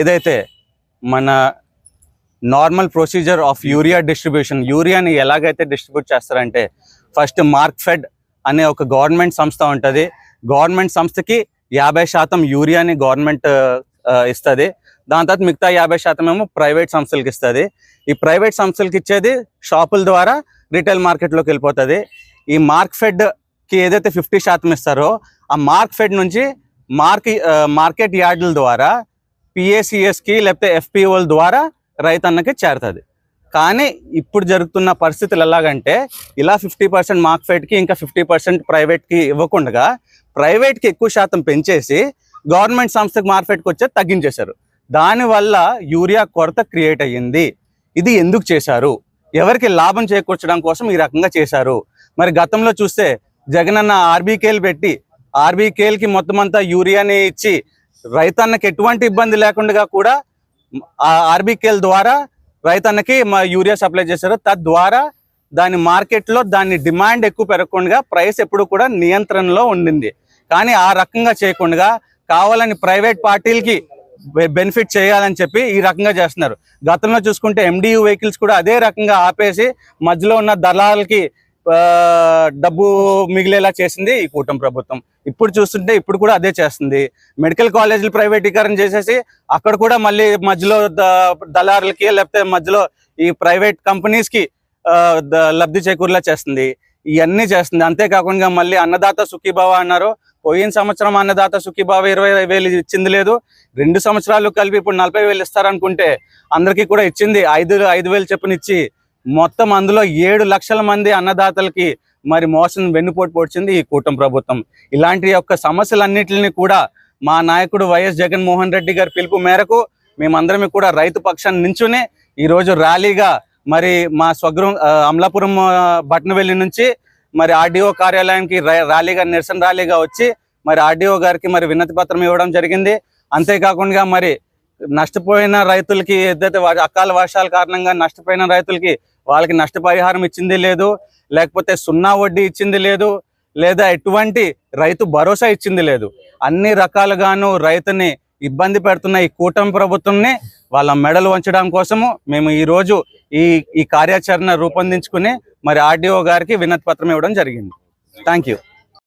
ఏదైతే మన normal procedure of urea distribution యూరియాని ఎలాగైతే డిస్ట్రిబ్యూట్ చేస్తారంటే ఫస్ట్ మార్క్ ఫెడ్ అనే ఒక గవర్నమెంట్ సంస్థ ఉంటుంది. గవర్నమెంట్ సంస్థకి యాభై శాతం యూరియాని గవర్నమెంట్ ఇస్తుంది. దాని తర్వాత మిగతా యాభై శాతం ఏమో ప్రైవేట్ సంస్థలకు ఇస్తుంది. ఈ ప్రైవేట్ సంస్థలకు ఇచ్చేది షాపుల ద్వారా రిటైల్ మార్కెట్లోకి వెళ్ళిపోతుంది. ఈ మార్క్ ఫెడ్కి ఏదైతే ఫిఫ్టీ శాతం ఇస్తారో ఆ మార్క్ ఫెడ్ నుంచి మార్క్ మార్కెట్ యార్డుల ద్వారా పిఏసిఎస్కి లేకపోతే ఎఫ్పిఓల ద్వారా రైతన్నకి చేరుతుంది. కానీ ఇప్పుడు జరుగుతున్న పరిస్థితులు ఎలాగంటే ఇలా ఫిఫ్టీ పర్సెంట్ మార్క్ఫెట్కి ఇంకా ఫిఫ్టీ పర్సెంట్ ప్రైవేట్కి ఇవ్వకుండా ప్రైవేట్కి ఎక్కువ శాతం పెంచేసి గవర్నమెంట్ సంస్థకి మార్కెట్కి వచ్చే తగ్గించేశారు. దానివల్ల యూరియా కొరత క్రియేట్ అయ్యింది. ఇది ఎందుకు చేశారు? ఎవరికి లాభం చేకూర్చడం కోసం ఈ రకంగా చేశారు? మరి గతంలో చూస్తే జగనన్న ఆర్బీకేలు పెట్టి ఆర్బీకేల్కి మొత్తం అంతా యూరియాని ఇచ్చి రైతన్నకి ఎటువంటి ఇబ్బంది లేకుండా కూడా ఆర్బికేల్ ద్వారా రైతన్నకి మా యూరియా సప్లై చేశారు. తద్వారా దాని మార్కెట్లో దాని డిమాండ్ ఎక్కువ పెరగకుండా ప్రైస్ ఎప్పుడు కూడా నియంత్రణలో ఉండింది. కానీ ఆ రకంగా చేయకుండా కావాలని ప్రైవేట్ పార్టీలకి బెనిఫిట్ చేయాలని చెప్పి ఈ రకంగా చేస్తున్నారు. గతంలో చూసుకుంటే ఎండియు వెహికల్స్ కూడా అదే రకంగా ఆపేసి మధ్యలో ఉన్న దళాలకి డబ్బు మిగిలేలా చేసింది ఈ కూటమి ప్రభుత్వం. ఇప్పుడు చూస్తుంటే ఇప్పుడు కూడా అదే చేస్తుంది. మెడికల్ కాలేజీలు ప్రైవేటీకరణ చేసేసి అక్కడ కూడా మళ్ళీ మధ్యలో దళారులకి లేకపోతే మధ్యలో ఈ ప్రైవేట్ కంపెనీస్కి లబ్ధి చేకూరేలా చేస్తుంది. ఇవన్నీ చేస్తుంది. అంతేకాకుండా మళ్ళీ అన్నదాత సుఖీభావ అన్నారు. పోయిన సంవత్సరం అన్నదాత సుఖీభావ ఇరవై వేలు ఇచ్చింది లేదు. రెండు సంవత్సరాలు కలిపి ఇప్పుడు నలభై వేలు ఇస్తారనుకుంటే అందరికీ కూడా ఇచ్చింది. ఐదు ఐదు వేలు చెప్పునిచ్చి మొత్తం అందులో ఏడు లక్షల మంది అన్నదాతలకి మరి మోసం వెన్నుపోటు పొడిచింది ఈ కూటమి ప్రభుత్వం. ఇలాంటి యొక్క సమస్యలన్నింటినీ కూడా మా నాయకుడు వైఎస్ జగన్మోహన్ రెడ్డి గారి పిలుపు మేరకు మేమందరం కూడా రైతు పక్షాన్ని నించుని ఈరోజు ర్యాలీగా మరి మా స్వగృహం అమలాపురం బట్నవెల్లి నుంచి మరి ఆర్డీఓ కార్యాలయానికి ర్యాలీగా నిరసన ర్యాలీగా వచ్చి మరి ఆర్డీఓ గారికి మరి వినతి పత్రం ఇవ్వడం జరిగింది. అంతేకాకుండా మరి నష్టపోయిన రైతులకి ఏదైతే అకాల వర్షాల కారణంగా నష్టపోయిన రైతులకి వాళ్ళకి నష్టపరిహారం ఇచ్చింది లేదు లేకపోతే సున్నా వడ్డీ ఇచ్చింది లేదు లేదా ఎటువంటి రైతు భరోసా ఇచ్చింది లేదు. అన్ని రకాలుగాను రైతుని ఇబ్బంది పెడుతున్న ఈ కూటమి ప్రభుత్వంని వాళ్ళ మెడలు వంచడం కోసము మేము ఈ రోజు ఈ ఈ కార్యాచరణ రూపొందించుకుని మరి ఆర్డీఓ గారికి వినతి పత్రం ఇవ్వడం జరిగింది. Thank you